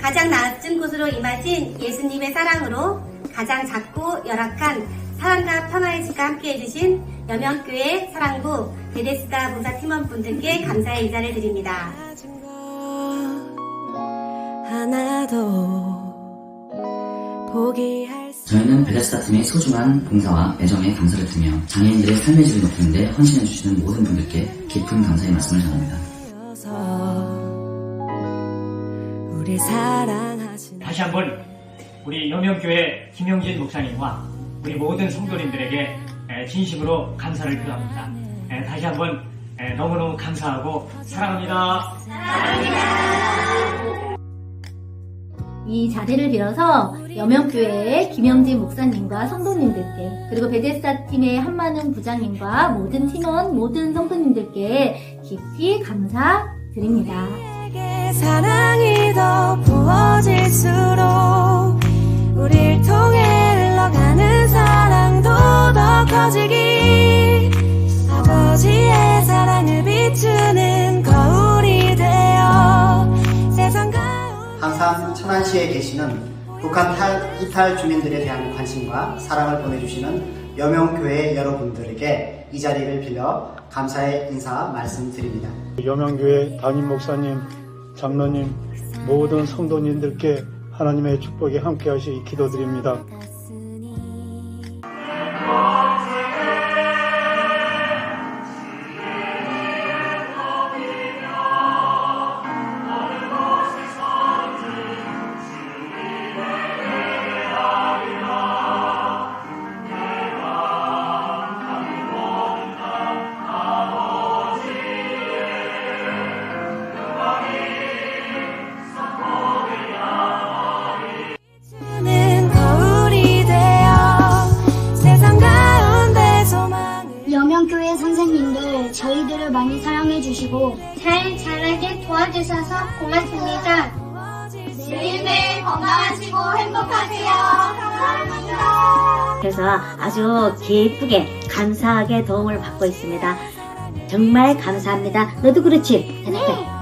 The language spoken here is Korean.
가장 낮은 곳으로 임하신 예수님의 사랑으로 가장 작고 열악한 사랑과 평화의 집과 함께 해주신 여명교회 사랑부 베데스다 봉사 팀원분들께 감사의 인사를 드립니다. 하나도 저희는 벨레스타 팀의 소중한 봉사와 애정에 감사를 드리며 장애인들의 삶의 질을 높이는데 헌신해 주시는 모든 분들께 깊은 감사의 말씀을 전합니다. 없어서 우리 사랑하신 다시 한번 우리 여명교회 김영진 목사님과 우리 모든 성도님들에게 에, 진심으로 감사를 표합니다. 에, 다시 한번 에, 너무너무 감사하고 사랑합니다. 이 자리를 빌어서 여명교회의 김영진 목사님과 성도님들께 그리고 베데스타 팀의 한만웅 부장님과 모든 팀원 모든 성도님들께 깊이 감사드립니다. 사랑이 더 부어질수록 우릴 통해 흘러가는 사랑도 더 커지기 아버지의 사랑을 비추 천안시에 계시는 북한 탈, 이탈 주민들에 대한 관심과 사랑을 보내주시는 여명교회 여러분들에게 이 자리를 빌려 감사의 인사 말씀드립니다. 여명교회 담임 목사님, 장로님, 모든 성도님들께 하나님의 축복이 함께 하시 기도드립니다. 선생님들 저희들을 많이 사랑해 주시고 잘 자라게 도와주셔서 고맙습니다. 매일매일 건강하시고 행복하세요. 감사합니다. 그래서 아주 기쁘게 감사하게 도움을 받고 있습니다. 정말 감사합니다. 너도 그렇지? 대답해.